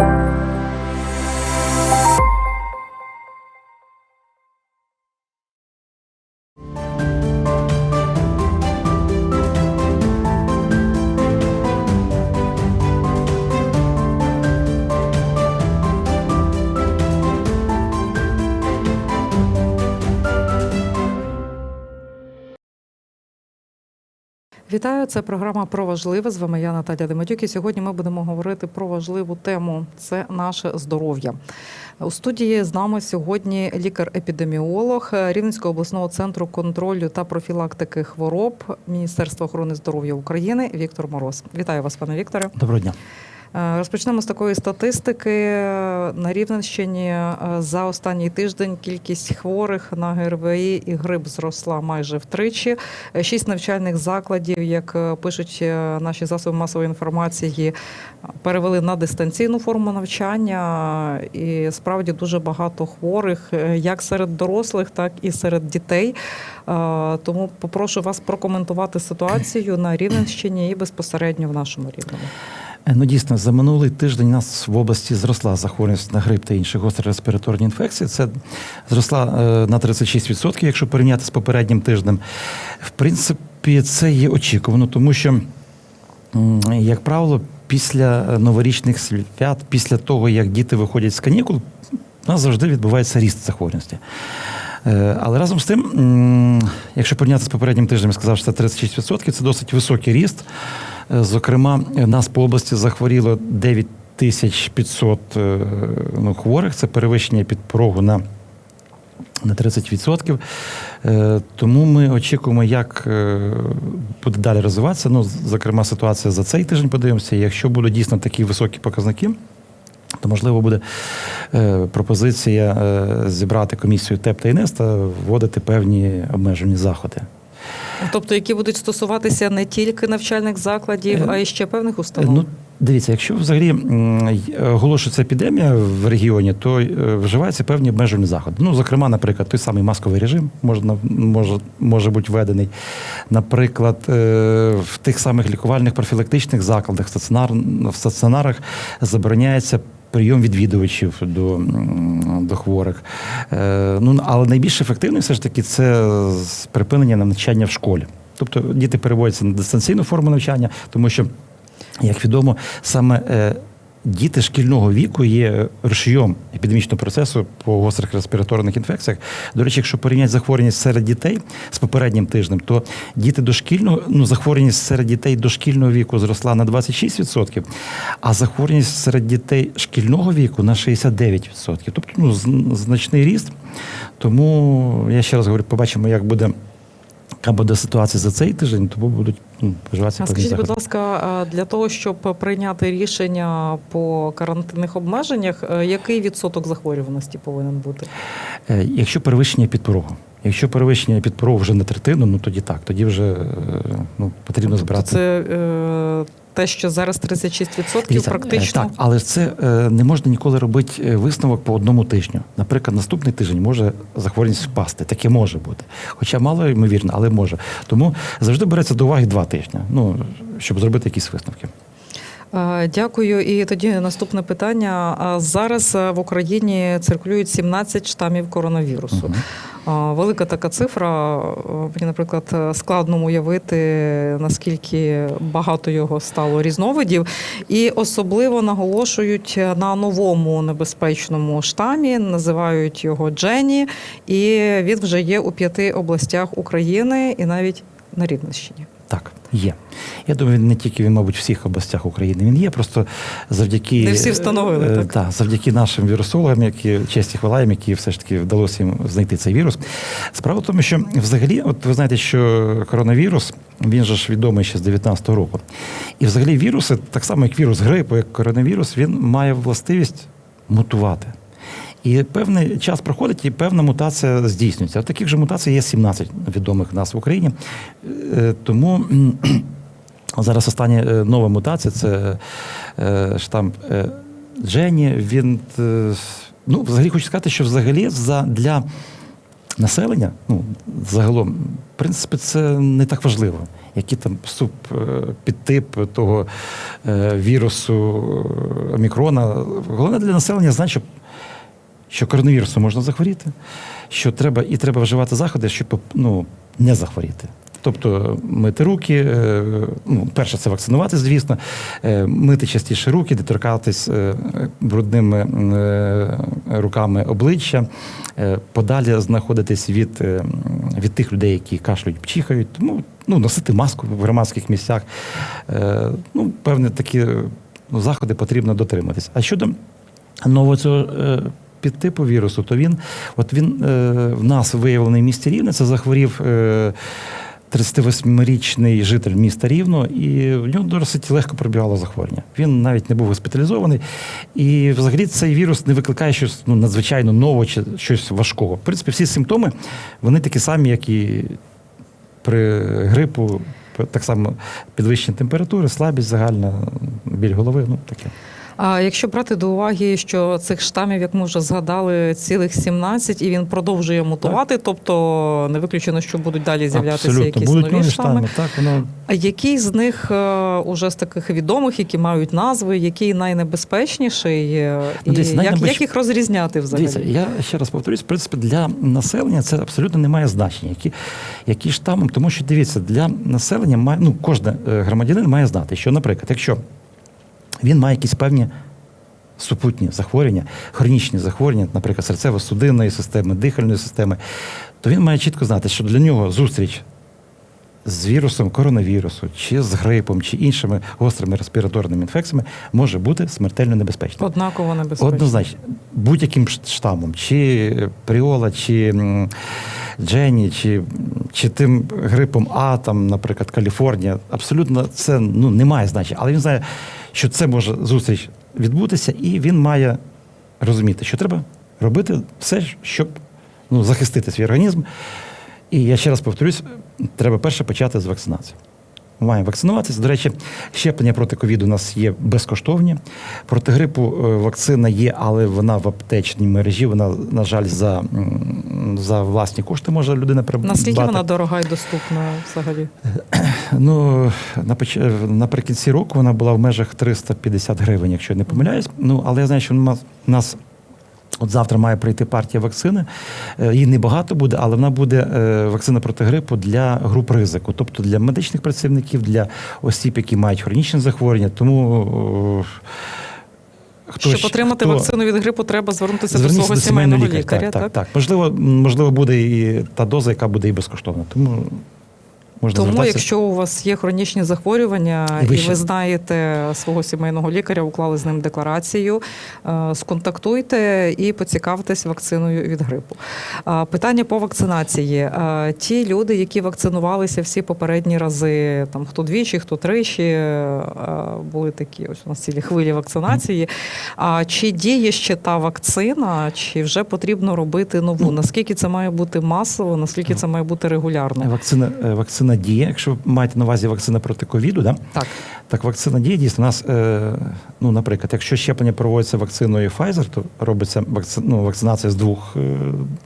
Thank you. Вітаю, це програма про важливе. З вами я Наталя Дематюк. І сьогодні ми будемо говорити про важливу тему це наше здоров'я. У студії з нами сьогодні лікар-епідеміолог Рівненського обласного центру контролю та профілактики хвороб Міністерства охорони здоров'я України Віктор Мороз. Вітаю вас, пане Вікторе. Доброго дня. Е, Розпочнемо з такої статистики. На Рівненщині е, за останній тиждень кількість хворих на ГРВІ і грип зросла майже втричі. Е, Шість навчальних закладів, як пишуть наші засоби масової інформації, перевели на дистанційну форму навчання. І справді дуже багато хворих, як серед дорослих, так і серед дітей. Тому попрошу вас прокоментувати ситуацію на Рівненщині і безпосередньо в нашому рівному. Е, Ну дійсно, за минулий тиждень у нас в області зросла захворюваність на грип та інші гострі респіраторні інфекції. Це зросла е, на 36%, якщо порівняти з попереднім тижнем. В принципі, це є очікувано, тому що, як правило, після новорічних свят, після того, як діти виходять з канікул, у нас завжди відбувається ріст захворюваності. Е, Але разом з тим, якщо порівняти з попереднім тижнем, я сказав, що це 36%, це досить високий ріст. Зокрема, нас по області захворіло 9500 е, ну, хворих, це перевищення під порогу на, на 30%. Е, Тому ми очікуємо, як е, буде далі розвиватися. Ну, зокрема, ситуація за цей тиждень подивимося. Якщо будуть дійсно такі високі показники, то можливо буде пропозиція зібрати комісію ТЕП та ІНЕС та вводити певні обмежені заходи. Тобто, які будуть стосуватися не тільки навчальних закладів, Е, а й ще певних установ. Ну, дивіться, якщо взагалі оголошується епідемія в регіоні, то е, вживаються певні обмежені заходи. Ну, зокрема, наприклад, той самий масковий режим можна, може, може бути введений. Наприклад, е, в тих самих лікувальних профілактичних закладах, в стаціонарах забороняється. Прийом відвідувачів до, до хворих. Е, ну, але найбільш ефективним все ж таки це припинення навчання в школі. Тобто діти переводяться на дистанційну форму навчання, тому що як відомо, саме е, діти шкільного віку є рушієм епідемічного процесу по гострих респіраторних інфекціях. До речі, якщо порівняти захворюваність серед дітей з попереднім тижнем, то діти дошкільного, ну захворюваність серед дітей дошкільного віку зросла на 26%, а захворюваність серед дітей шкільного віку на 69%. Тобто ну, значний ріст. Тому я ще раз говорю, побачимо, як буде. Яка буде ситуація за цей тиждень, тому будуть ну, вживатися А скажіть, заходи. будь ласка, для того, щоб прийняти рішення по карантинних обмеженнях, е, який відсоток захворюваності повинен бути? Е, Якщо перевищення під порогом. Якщо перевищення під порогу вже на третину, ну тоді так, тоді вже е, ну, потрібно Тобто збирати. це е, те, що зараз 36% Дивіться, е, практично. Так, але це е, не можна ніколи робити е, висновок по одному тижню. Наприклад, наступний тиждень може захворюваність впасти. Таке може бути. Хоча мало ймовірно, але може. Тому завжди береться до уваги два тижні, ну, щоб зробити якісь висновки. Е, Дякую. І тоді наступне питання. Зараз е, в Україні циркулюють 17 штамів коронавірусу. А, Велика така цифра. Е, Мені, наприклад, складно уявити, наскільки багато його стало різновидів, і особливо наголошують на новому небезпечному штамі, називають його Джені, і він вже є у п'яти областях України і навіть на Рівненщині. Так, є. Я думаю, він не тільки він, мабуть, в всіх областях України він є. Просто завдяки Не всі встановили, е, так? та, завдяки нашим вірусологам, які честі хвала їм, які все ж таки вдалося їм знайти цей вірус. Справа в тому, що взагалі, от ви знаєте, що коронавірус він же ж відомий ще з 19-го року. І взагалі віруси, так само як вірус грипу, як коронавірус, він має властивість мутувати. І певний час проходить, і певна мутація здійснюється. От таких же мутацій є 17 відомих нас в Україні. Е, Тому зараз остання е, нова мутація це е, штам Джені. Він ну, взагалі хочу сказати, що взагалі за для населення, ну, загалом, в принципі, це не так важливо. Який там суп, підтип того вірусу омікрона. Головне для населення знати, що, коронавірусом можна захворіти, що треба і треба вживати заходи, щоб ну, не захворіти. Тобто мити руки, е, ну, перше, це вакцинувати, звісно, е, мити частіше руки, доторкатись е, брудними е, руками обличчя, е, подалі знаходитись від, е, від тих людей, які кашлюють, чихають, тому ну, носити маску в громадських місцях. Е, Ну, певні такі ну, заходи потрібно дотриматись. А щодо нового цього е, підтипу вірусу, то він, от він е, в нас виявлений в місті Рівне, це захворів. Е, 38-річний житель міста Рівно, і в нього досить легко пробігало захворювання. Він навіть не був госпіталізований. І взагалі цей вірус не викликає щось ну, надзвичайно нового чи щось важкого. В принципі, всі симптоми вони такі самі, як і при грипу, так само підвищення температури, слабість загальна, біль голови, ну таке. А якщо брати до уваги, що цих штамів, як ми вже згадали, цілих 17, і він продовжує мутувати, тобто не виключено, що будуть далі з'являтися Абсолютно. якісь Будуть нові нові штами. штами. Так, воно А який з них е, уже з таких відомих, які мають назви, який найнебезпечніший, е, Ну, і дивіться, як, як їх розрізняти взагалі? Дивіться, я ще раз повторюсь, в принципі, для населення це абсолютно не має значення, які, які штами, тому що дивіться, для населення має, ну, кожен е, громадянин має знати, що, наприклад, якщо він має якісь певні супутні захворювання, хронічні захворювання, наприклад, серцево-судинної системи, дихальної системи, то він має чітко знати, що для нього зустріч з вірусом коронавірусу, чи з грипом, чи іншими гострими респіраторними інфекціями може бути смертельно небезпечним. Однаково небезпечно. Однозначно, будь-яким штамом, чи Пріола, чи Джені, чи, чи тим грипом А, там, наприклад, Каліфорнія, абсолютно це ну, не має значення. Але він знає, що це може зустріч відбутися, і він має розуміти, що треба робити все, щоб ну, захистити свій організм. І я ще раз повторюсь, треба перше почати з вакцинації. Ми маємо вакцинуватися. До речі, щеплення проти ковіду у нас є безкоштовні. Проти грипу е, вакцина є, але вона в аптечній мережі. Вона, на жаль, за, за власні кошти може людина придбати. Наскільки вона дорога і доступна взагалі? Ну, напоч- наприкінці року вона була в межах 350 гривень, якщо я не помиляюсь. Ну, але я знаю, що у нас от завтра має прийти партія вакцини. Е, Її небагато буде, але вона буде е, вакцина проти грипу для груп ризику, тобто для медичних працівників, для осіб, які мають хронічні захворювання. Тому хто Щоб отримати хто- вакцину від грипу, треба звернутися до Зверніться свого сімейного лікаря. Так, так, так. Можливо, можливо, буде і та доза, яка буде і безкоштовна. Тому можна Тому, звертатися. якщо у вас є хронічні захворювання, І і ви ви, знаєте свого сімейного лікаря, уклали з ним декларацію, е, сконтактуйте і поцікавтесь вакциною від грипу. Питання по вакцинації. Е, Ті люди, які вакцинувалися всі попередні рази, там хто двічі, хто тричі, е, були такі ось у нас цілі хвилі вакцинації. А чи діє ще та вакцина, чи вже потрібно робити нову? Ну, Наскільки це має бути масово, наскільки це має бути регулярно? Вакцина, е, вакцина діє. Якщо ви маєте на увазі вакцина проти ковіду, да? Так. так вакцина діє дійсно. У нас, е, ну, наприклад, якщо щеплення проводиться вакциною Pfizer, то робиться вакци, ну, вакцинація з двох е,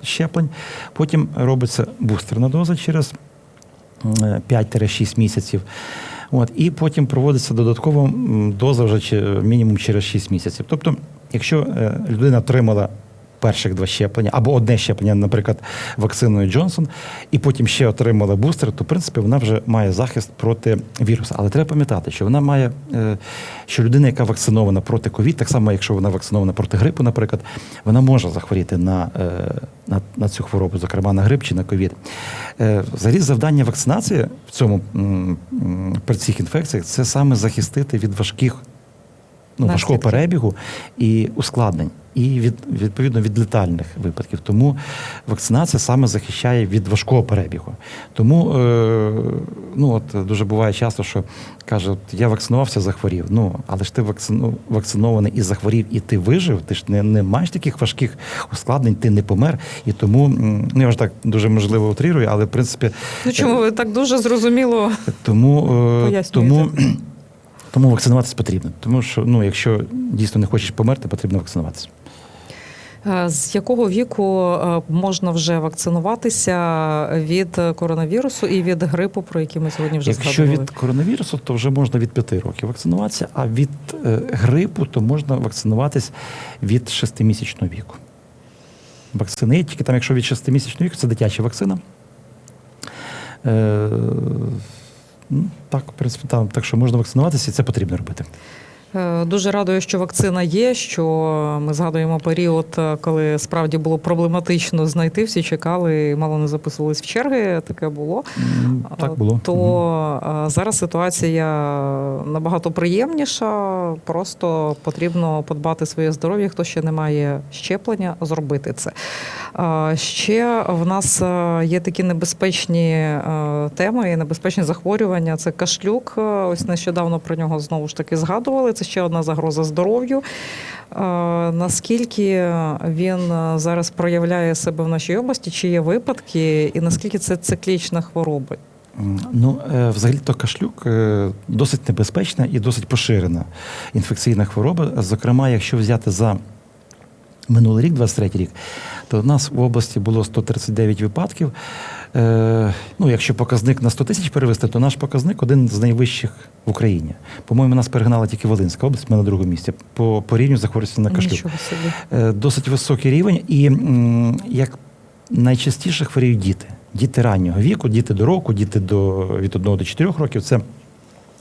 щеплень. Потім робиться бустерна доза через е, 5-6 місяців. От, і потім проводиться додаткова доза вже мінімум через 6 місяців. Тобто, якщо е, людина отримала перших два щеплення, або одне щеплення, наприклад, вакциною Джонсон, і потім ще отримала бустер, то в принципі вона вже має захист проти вірусу. Але треба пам'ятати, що вона має, е, що людина, яка вакцинована проти ковід, так само, якщо вона вакцинована проти грипу, наприклад, вона може захворіти на, е, на, на цю хворобу, зокрема на грип чи на ковід. Е, Взагалі, завдання вакцинації в цьому при цих інфекціях це саме захистити від важких ну, важкого перебігу і ускладнень, і від відповідно від летальних випадків. Тому вакцинація саме захищає від важкого перебігу. Тому е, ну от дуже буває часто, що каже, от я вакцинувався, захворів. Ну але ж ти вакцину, вакцинований і захворів, і ти вижив. Ти ж не, не маєш таких важких ускладнень, ти не помер. І тому ну я вже так дуже можливо утрирую, але в принципі Ну чому ви так дуже зрозуміло? тому, е, тому, тому вакцинуватися потрібно. Тому що ну, якщо дійсно не хочеш померти, потрібно вакцинуватися. Е, З якого віку е, можна вже вакцинуватися від коронавірусу і від грипу, про який ми сьогодні вже Якщо згадували? від коронавірусу, то вже можна від 5 років вакцинуватися, а від е, грипу то можна вакцинуватись від 6-місячного віку. Вакцини тільки там, якщо від 6-місячного віку, це дитяча вакцина. Так, в принципі, там, так що можна вакцинуватися, і це потрібно робити. Е, Дуже радую, що вакцина є. Що ми згадуємо період, е, коли справді було проблематично знайти. Всі чекали, і мало не записувались в черги. Таке було. Так було. То е, зараз ситуація набагато приємніша. Просто потрібно подбати своє здоров'я. Хто ще не має щеплення, зробити це. Е, Ще в нас е, є такі небезпечні е, теми і небезпечні захворювання. Це кашлюк. Е, Ось нещодавно про нього знову ж таки згадували. Це ще одна загроза здоров'ю. Е, Наскільки він е, зараз проявляє себе в нашій області? Чи є випадки, і наскільки це циклічна хвороба? Ну, е, взагалі, то кашлюк досить небезпечна і досить поширена інфекційна хвороба. Зокрема, якщо взяти за минулий рік, 23 рік, то в нас в області було 139 випадків. Е, Ну, якщо показник на 100 тисяч перевести, то наш показник один з найвищих в Україні. По-моєму, нас перегнала тільки Волинська область, ми на другому місці по, по рівню захворюваності на кашлюк. Собі. Е, досить високий рівень, і як найчастіше хворіють діти. Діти раннього віку, діти до року, діти до, від 1 до 4 років. Це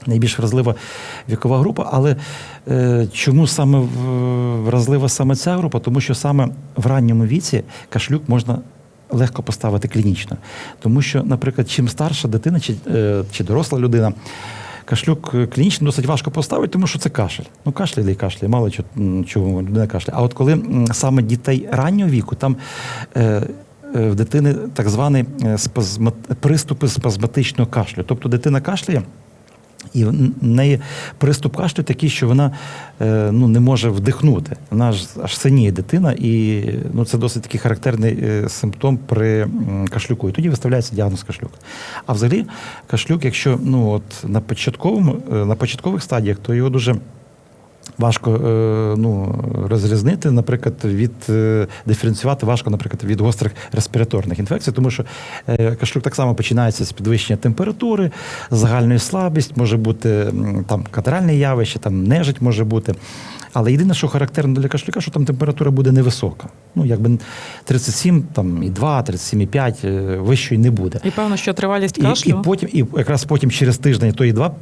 найбільш вразлива вікова група. Але е, чому саме вразлива саме ця група? Тому що саме в ранньому віці кашлюк можна. Легко поставити клінічно, тому що, наприклад, чим старша дитина чи, е, чи доросла людина, кашлюк е, клінічно досить важко поставити, тому що це кашель. Ну, кашляє і кашляє, мало чого, людина кашляє. А от коли саме дітей раннього віку, там е, в дитини так звані приступи спазматичного кашлю. Тобто дитина кашляє. І в неї приступ кашлю такий, що вона е, ну, не може вдихнути. Вона ж аж синіє дитина, і ну, це досить такий характерний е, симптом при кашлюку. І тоді виставляється діагноз кашлюк. А взагалі, кашлюк, якщо ну, от, на, початковому, е, на початкових стадіях, то його дуже важко е, ну, розрізнити, наприклад, від е, диференціювати важко, наприклад, від гострих респіраторних інфекцій, тому що е, кашлюк так само починається з підвищення температури, загальної слабість, може бути там катаральне явище, там нежить може бути. Але єдине, що характерно для кашлюка, що там температура буде невисока. Ну, якби 37, там, і 2, 37,5, е, вищої не буде. І певно, що тривалість І, кашлю. і потім, і якраз потім через тиждень то і два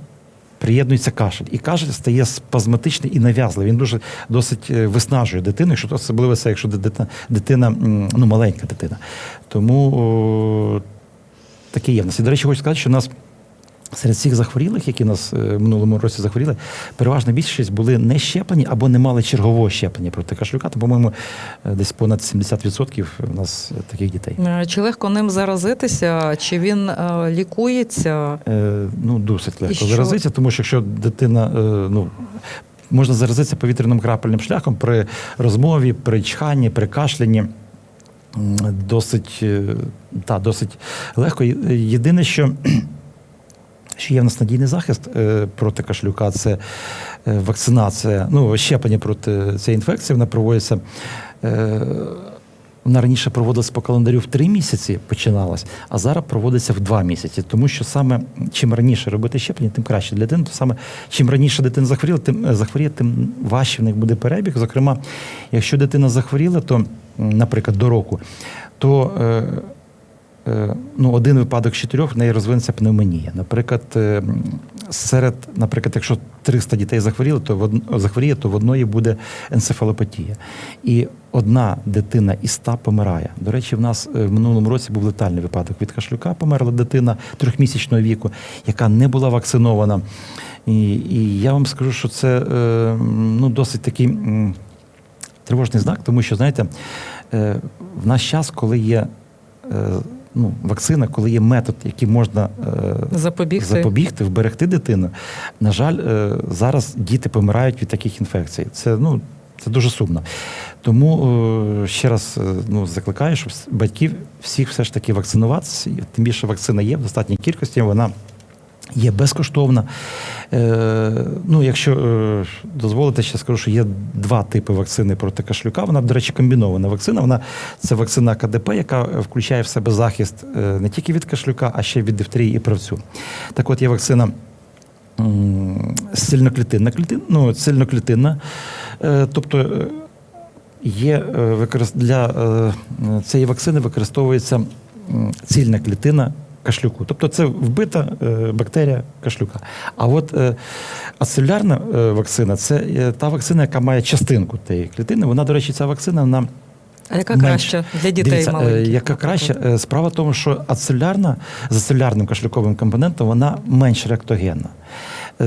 приєднується кашель. І кашель стає спазматичний і нав'язливий. Він дуже досить е, виснажує дитину, що особливо це, якщо дитина, дитина ну, маленька дитина. Тому о, таке є в нас. І, до речі, хочу сказати, що у нас. Серед всіх захворілих, які нас е, в минулому році захворіли, переважна більшість були не щеплені або не мали чергового щеплення проти кашлюка. То, по-моєму, е, десь понад 70% у нас е, таких дітей. Чи легко ним заразитися, чи він лікується? Е, ну, досить легко заразитися, тому що якщо дитина, ну, можна заразитися повітряним крапельним шляхом при розмові, при чханні, при кашлянні. Досить, та, досить легко. Єдине, що, що є в нас надійний захист е, проти кашлюка, це е, вакцинація, ну, щеплення проти цієї інфекції, вона проводиться. е, Вона раніше проводилась по календарю в три місяці, починалась, а зараз проводиться в два місяці. Тому що саме чим раніше робити щеплення, тим краще для дитини. То саме чим раніше дитина захворіла, тим захворіє, тим важче в них буде перебіг. Зокрема, якщо дитина захворіла, то, наприклад, до року, то ну, один випадок з чотирьох в неї розвинеться пневмонія. Наприклад, е, серед, наприклад, якщо 300 дітей захворіли, то в од- захворіє, то в одної буде енцефалопатія. І одна дитина із ста помирає. До речі, в нас е, в минулому році був летальний випадок від кашлюка. Померла дитина трьохмісячного віку, яка не була вакцинована. І, і я вам скажу, що це е, ну, досить такий. Тривожний знак, тому що, знаєте, е, в наш час, коли є е, ну, вакцина, коли є метод, який можна е, Запобігти? запобігти, вберегти дитину, на жаль, е, зараз діти помирають від таких інфекцій. Це, ну, це дуже сумно. Тому е, ще раз е, ну, закликаю, щоб батьків всіх все ж таки вакцинуватися. Тим більше вакцина є в достатній кількості, вона Є безкоштовна. Е, ну, якщо е, дозволите, ще скажу, що є два типи вакцини проти кашлюка. Вона, до речі, комбінована вакцина. Вона це вакцина КДП, яка включає в себе захист е, не тільки від кашлюка, а ще від дифтерії і правцю. Так от є вакцина. Сильноклітинна клітин, ну, сильноклітинна. Е, тобто е, є для цієї вакцини використовується цільна клітина кашлюку. Тобто це вбита е, бактерія кашлюка. А от е, ацелюлярна е, вакцина це та вакцина, яка має частинку тієї клітини. Вона, до речі, ця вакцина вона А яка краща для дітей Дивіться, маленьких? яка краще? Е, Справа в тому, що ацелюлярна з ацелюлярним кашлюковим компонентом вона менш реактогенна.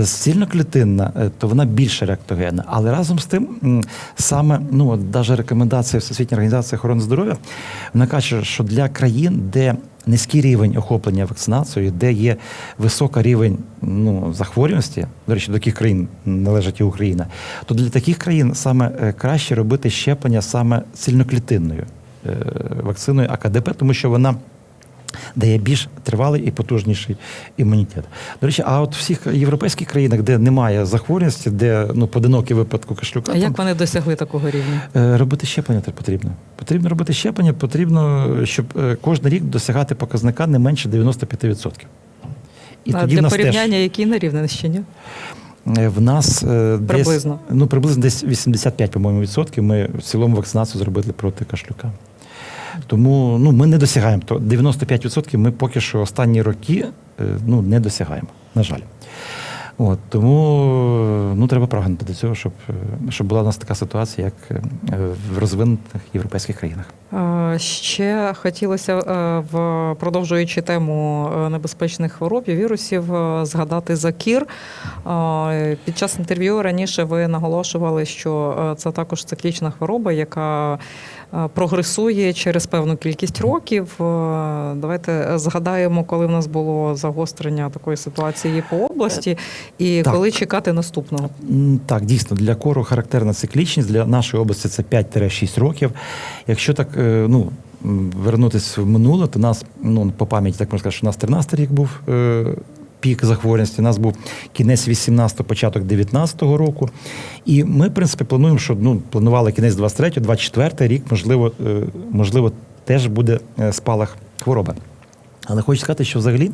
Цільноклітинна, е, то вона більш реактогенна. Але разом з тим, саме ну, навіть рекомендація Всесвітньої організації охорони здоров'я, вона каже, що для країн, де низький рівень охоплення вакцинацією, де є високий рівень ну, захворюваності, до речі, до яких країн належить і Україна, то для таких країн саме е, краще робити щеплення саме цільноклітинною е, вакциною АКДП, тому що вона дає більш тривалий і потужніший імунітет. До речі, а от в всіх європейських країнах, де немає захворюваності, де ну поодинокі випадку кашлюка, А там, як вони досягли такого рівня? Е, Робити щеплення потрібно. Потрібно робити щеплення, потрібно, щоб е, кожен рік досягати показника не менше 95%. І а тоді для порівняння, які на Рівненщині? теж е, в нас е, десь, Приблизно. ну, приблизно десь 85, по-моєму, відсотків ми в цілому вакцинацію зробили проти кашлюка. Тому ну, ми не досягаємо. То 95% ми поки що останні роки е, ну, не досягаємо, на жаль. От, тому ну, треба прагнути до цього, щоб, е, щоб була у нас така ситуація, як е, в розвинутих європейських країнах. Ще хотілося, в продовжуючи тему небезпечних хвороб і вірусів, згадати за кір. Е, Під час інтерв'ю раніше ви наголошували, що це також циклічна хвороба, яка прогресує через певну кількість років. Е, Давайте згадаємо, коли в нас було загострення такої ситуації по області, і Так. коли чекати наступного. Так, дійсно, для кору характерна циклічність. Для нашої області це 5-6 років. Якщо так е, ну, м, вернутися в минуле, то нас, ну, по пам'яті, так можна сказати, що у нас 13 рік був. Пік захворюваності у нас був кінець 18-го, початок 19-го року. І ми, в принципі, плануємо, що ну, планували кінець 23-го, 24-й рік, можливо, е, можливо, теж буде е, спалах хвороби. Але хочу сказати, що взагалі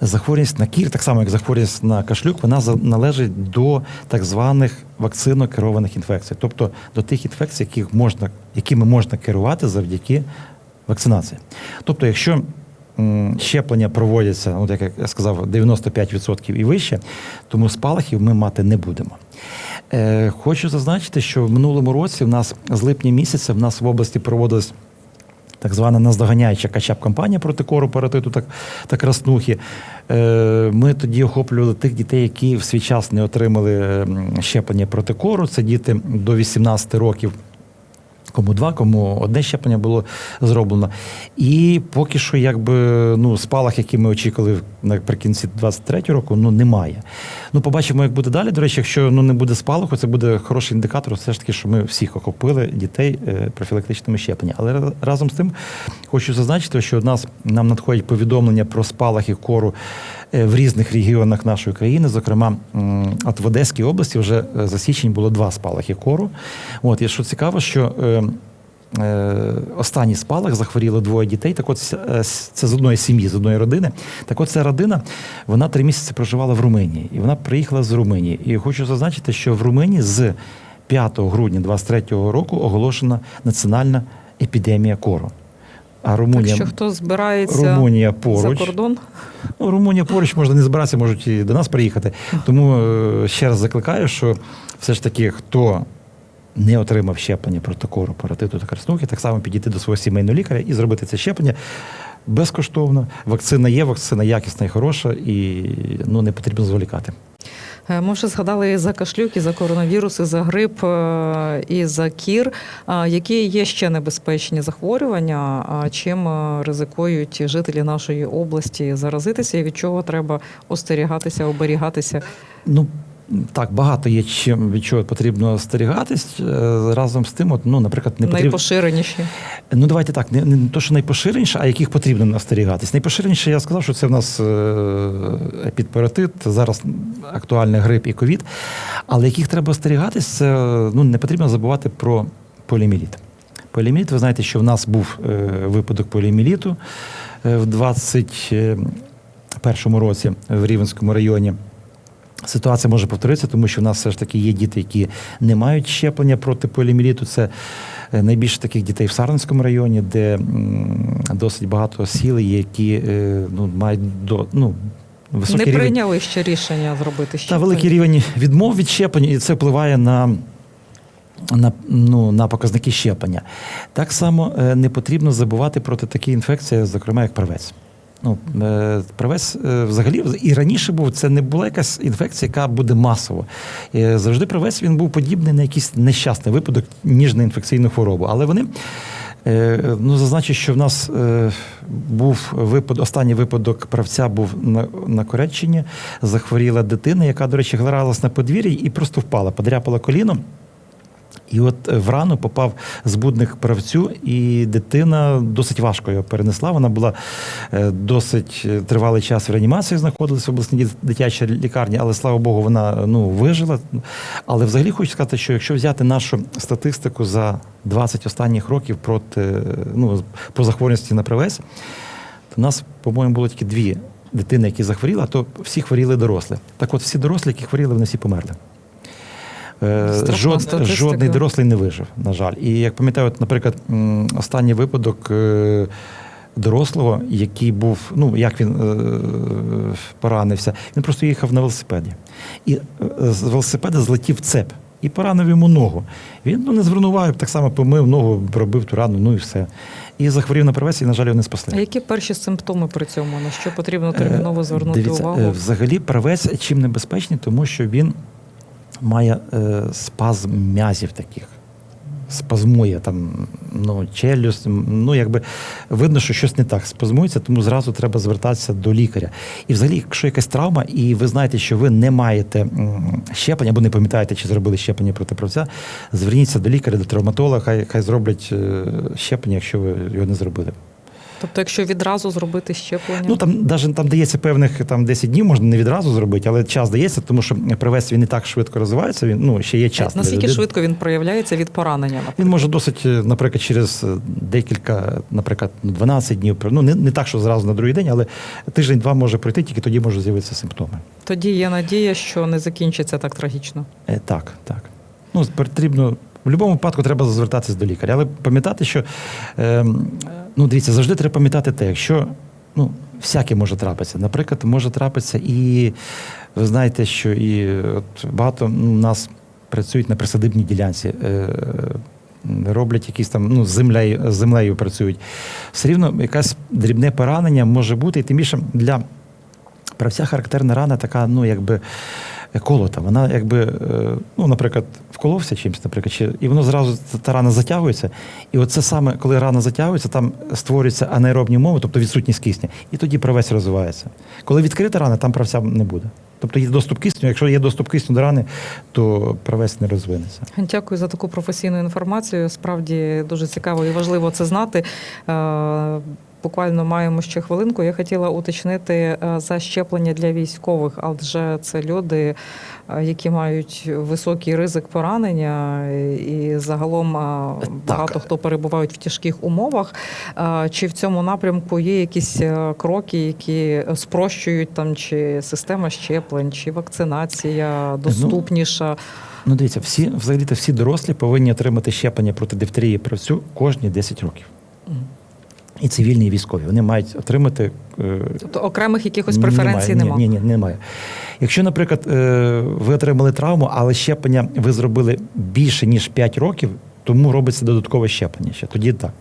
захворюваність на кір, так само як захворюваність на кашлюк, вона належить до так званих вакцинокерованих інфекцій, тобто до тих інфекцій, яких можна, якими можна керувати завдяки вакцинації. Тобто, якщо щеплення проводяться, от як я сказав, 95% і вище, тому спалахів ми мати не будемо. Е, хочу зазначити, що в минулому році в нас з липня місяця в нас в області проводилось так звана наздоганяюча качап-кампанія проти кору, паратиту та, та краснухи. Е, Ми тоді охоплювали тих дітей, які в свій час не отримали ем, щеплення проти кору. Це діти до 18 років. Кому два, кому одне щеплення було зроблено. І поки що, якби ну, спалах, який ми очікували наприкінці 23-го року, ну немає. Ну, побачимо, як буде далі. До речі, якщо ну, не буде спалаху, це буде хороший індикатор, все ж таки, що ми всіх охопили дітей е, профілактичними щепленнями. Але разом з тим хочу зазначити, що в нас нам надходять повідомлення про спалахи кору в різних регіонах нашої країни. Зокрема, от в Одеській області вже е, за січень було два спалахи кору. От, і що цікаво, що е, е, останній спалах захворіло двоє дітей. Так от це, е, з одної сім'ї, з одної родини. Так от ця родина, вона три місяці проживала в Румунії. І вона приїхала з Румунії. І хочу зазначити, що в Румунії з 5 грудня 23 року оголошена національна епідемія кору. А Румунія, Так що хто збирається Румунія за поруч. кордон, Ну, Румунія поруч можна не збиратися, можуть і до нас приїхати. Тому е, ще раз закликаю, що все ж таки, хто не отримав щеплення проти кору, паратиту та краснухи, так само підійти до свого сімейного лікаря і зробити це щеплення безкоштовно. Вакцина є, вакцина якісна і хороша, і ну, не потрібно зволікати. Е, Ми вже згадали і за кашлюк, і за коронавірус, і за грип, е, і за кір. Які є ще небезпечні захворювання? Чим е, ризикують жителі нашої області заразитися, і від чого треба остерігатися, оберігатися? Ну, Так, багато є чим від чого потрібно остерігатись. Е, Разом з тим, от, ну, наприклад, не потрібно. Найпоширеніші. Ну, давайте так, не, не то, що найпоширеніше, а яких потрібно остерігатись. Найпоширеніше, я сказав, що це в нас е, епідпаратит, зараз актуальний грип і ковід. Але яких треба остерігатись, це ну, не потрібно забувати про поліоміеліт. Поліоміеліт, ви знаєте, що в нас був е, випадок поліоміеліту е, в 21 році в Рівенському районі. Ситуація може повторитися, тому що в нас все ж таки є діти, які не мають щеплення проти поліоміеліту. Це е, найбільше таких дітей в Сарненському районі, де досить багато сіл, які е, ну, мають до, ну, Не високий рівень. прийняли ще рішення зробити Та щеплення. великий рівень відмов від щеплення, і це впливає на, на, ну, на показники щеплення. Так само е, не потрібно забувати про такі інфекції, зокрема, як правець. Ну, е, е, взагалі і раніше був, це не була якась інфекція, яка буде масово. Е, Завжди правець він був подібний на якийсь нещасний випадок, ніж на інфекційну хворобу. Але вони Ну, зазначу, що в нас був випадок, останній випадок правця був на, на Кореччині. Захворіла дитина, яка, до речі, гралась на подвір'ї і просто впала, подряпала коліном. І от в рану попав збудник правцю, і дитина досить важко його перенесла. Вона була е, досить е, тривалий час в реанімації, знаходилась в обласній дитячій лікарні, але слава Богу, вона ну, вижила. Але взагалі хочу сказати, що якщо взяти нашу статистику за 20 останніх років проти ну, по захворюваності на правець, то в нас, по-моєму, було тільки дві дитини, які захворіли, а то всі хворіли дорослі. Так от всі дорослі, які хворіли, вони всі померли. Е, Жод, жодний дорослий не вижив, на жаль. І як пам'ятаю, от, наприклад, останній випадок е, дорослого, який був, ну як він е, поранився, він просто їхав на велосипеді. І з велосипеда злетів цеп і поранив йому ногу. Він ну, не звернув уваги, так само помив ногу, пробив ту рану, ну і все. І захворів на привез, і, на жаль, його не спасли. А які перші симптоми при цьому? На що потрібно терміново звернути Дивіться, увагу? Взагалі, правець чим небезпечний, тому що він має е, спазм м'язів таких. Спазмує там ну, челюсть, ну якби видно, що щось не так спазмується, тому зразу треба звертатися до лікаря. І взагалі, якщо якась травма, і ви знаєте, що ви не маєте щеплення, або не пам'ятаєте, чи зробили щеплення проти правця, зверніться до лікаря, до травматолога, хай, хай зроблять е, щеплення, якщо ви його не зробили. Тобто, якщо відразу зробити щеплення, Ну там навіть там дається певних там 10 днів, можна не відразу зробити, але час дається, тому що привез він не так швидко розвивається. Він ну ще є час. наскільки швидко він проявляється від поранення? наприклад? Він може досить, е, наприклад, через е, декілька, наприклад, 12 днів. Ну не, не так, що зразу на другий день, але тиждень-два може пройти, тільки тоді можуть з'явитися симптоми. Тоді є надія, що не закінчиться так трагічно. Е, так, так. Ну, потрібно. В будь-якому випадку треба звертатись до лікаря. Але пам'ятати, що е, ну, дивіться, завжди треба пам'ятати те, якщо ну, всяке може трапитися. Наприклад, може трапитися і ви знаєте, що і от багато ну, нас працюють на присадибній ділянці. Е, Роблять якісь там, ну, з землею, землею працюють. Все рівно якесь дрібне поранення може бути, і тим більше для правця характерна рана така, ну, якби колота. Вона якби, е, ну, наприклад, вколовся чимось, наприклад, чи, і воно зразу та рана затягується. І оце саме, коли рана затягується, там створюються анаеробні умови, тобто відсутність кисню, і тоді правець розвивається. Коли відкрита рана, там правця не буде. Тобто є доступ кисню. Якщо є доступ кисню до рани, то правець не розвинеться. Дякую за таку професійну інформацію. Справді дуже цікаво і важливо це знати. Е, Буквально маємо ще хвилинку. Я хотіла уточнити е, за щеплення для військових, адже це люди, е, які мають високий ризик поранення, і загалом е, багато хто перебувають в тяжких умовах. Е, Чи в цьому напрямку є якісь е, кроки, які спрощують там чи система щеплень, чи вакцинація доступніша? Ну, дивіться, всі, взагалі-то всі дорослі повинні отримати щеплення проти дифтерії правцю кожні 10 років. І цивільні, і військові. Вони мають отримати е, Тобто окремих якихось преференцій немає. Ні, ні, ні, немає. Якщо, наприклад, е, ви отримали травму, але щеплення ви зробили більше, ніж 5 років, тому робиться додаткове щеплення ще. Тоді так.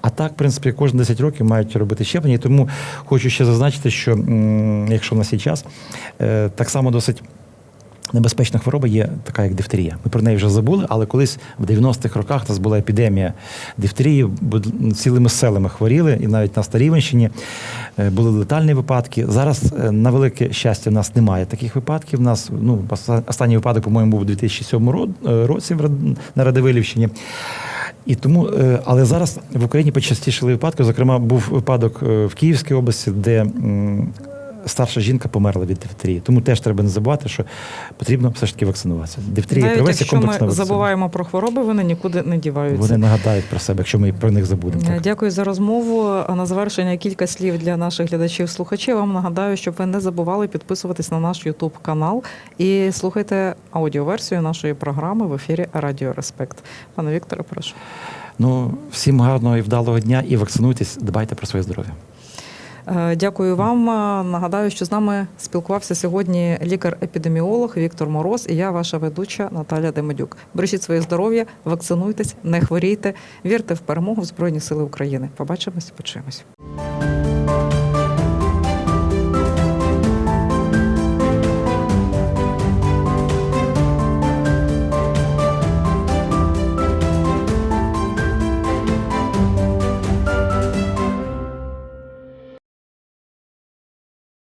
А так, в принципі, кожні 10 років мають робити щеплення. І тому хочу ще зазначити, що якщо в нас є час, е, так само досить. Небезпечна хвороба є така, як дифтерія. Ми про неї вже забули, але колись в 90-х роках у нас була епідемія дифтерії, бо цілими селами хворіли, і навіть на Старівенщині е, були летальні випадки. Зараз, е, на велике щастя, в нас немає таких випадків. У нас ну, останній випадок, по-моєму, був у 2007 е, році на Радивилівщині. І тому, але зараз в Україні почастішили випадки. Зокрема, був випадок в Київській області, де старша жінка померла від дифтерії. Тому теж треба не забувати, що потрібно все ж таки вакцинуватися. Дифтерія Навіть превенція якщо ми вакцина. забуваємо про хвороби, вони нікуди не діваються. Вони нагадають про себе, якщо ми про них забудемо. Е, Так. Дякую за розмову. А на завершення кілька слів для наших глядачів-слухачів. Вам нагадаю, щоб ви не забували підписуватись на наш Ютуб канал і слухайте аудіоверсію нашої програми в ефірі Радіо Респект. Пане Вікторе, прошу. Ну, всім гарного і вдалого дня і вакцинуйтесь, дбайте про своє здоров'я. Е, Дякую вам. Е, Нагадаю, що з нами спілкувався сьогодні лікар-епідеміолог Віктор Мороз і я, ваша ведуча Наталя Демедюк. Бережіть своє здоров'я, вакцинуйтесь, не хворійте, вірте в перемогу в Збройні Сили України. Побачимось, почуємось.